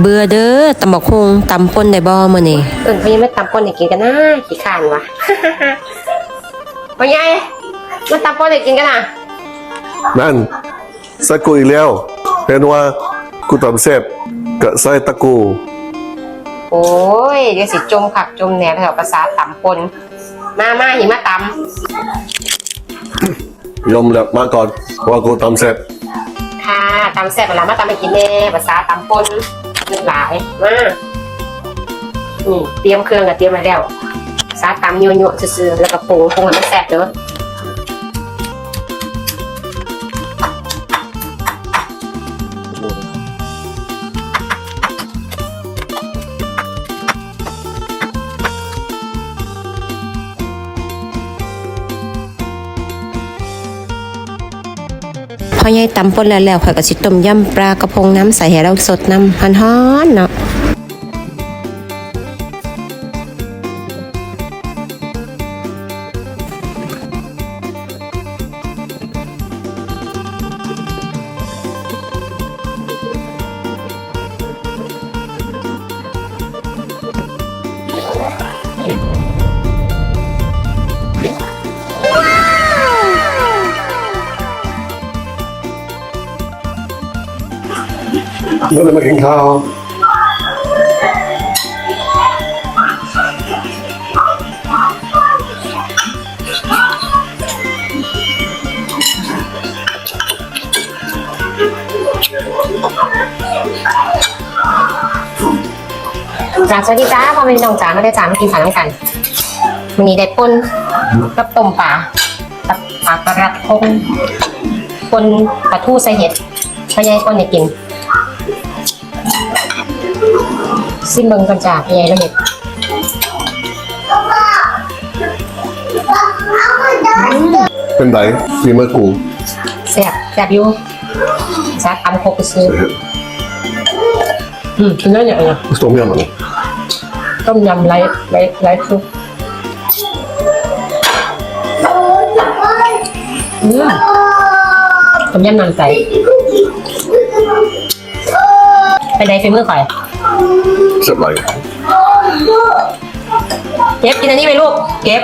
เบื่อเด้อตำบักฮุงตำป่นได้บ่มื้อนี้เอิญเขายังไม่ตำก้นให้กินกันนะขี้ขานวะ พ่อใหญ่มาตำก้นให้กินกันนะนั่นสกูอีกแล้วเห็นว่ากูตำเสร็จกะใส่ตะกูโอ้ยเดี๋ยวสิจมผักจมแหนมแถวภาษาตำปนมามาหิมาตยอมแล้วมาก่อนว่ากูตำเสร็จำค่ะตำแซ่บเวลามาตำให้กินแน่ภาษาตำปนเลือก หลายมานี่เตรียมเครื่องกับเตรียมมาแล้วภาษาตำโยๆซื่อๆแล้วก็ปรุงปรุงให้มันแซ่บเด้อ พอใหญ่ตำป่นแล้วแล้วข่อยก็สิต้มยำปลากระพงน้ำใส่ให้เราสดน้ำฮ้อนๆเนาะ แล้วจะมากินข้าวจ้าสวัสดีจ้าพ่อแม่พี่น้องจ้าไม่ได้จ้าไมากินข้าวน้ำกันวันนี้ได้ปนกับต้มปลากับปลากระพงปนปลาทูใส่เห็ดพ่อใหญ่ปนให้กิน ซิมเบิงกันจ้าพ่อใหญ่แล้วเห็ดเป็นไดฟีมากูแซ่บแซ่บอยู่แซ่บตำโคกซื้ออืมกินได้อย่างไรต้มยำอะไรต้มยำไรไรไรซุปอืมต้มยำน้ำใส ไปไหนฝีมือข่อย เสร็จไรเก็บกินอันนี้ไปลูก เก็บ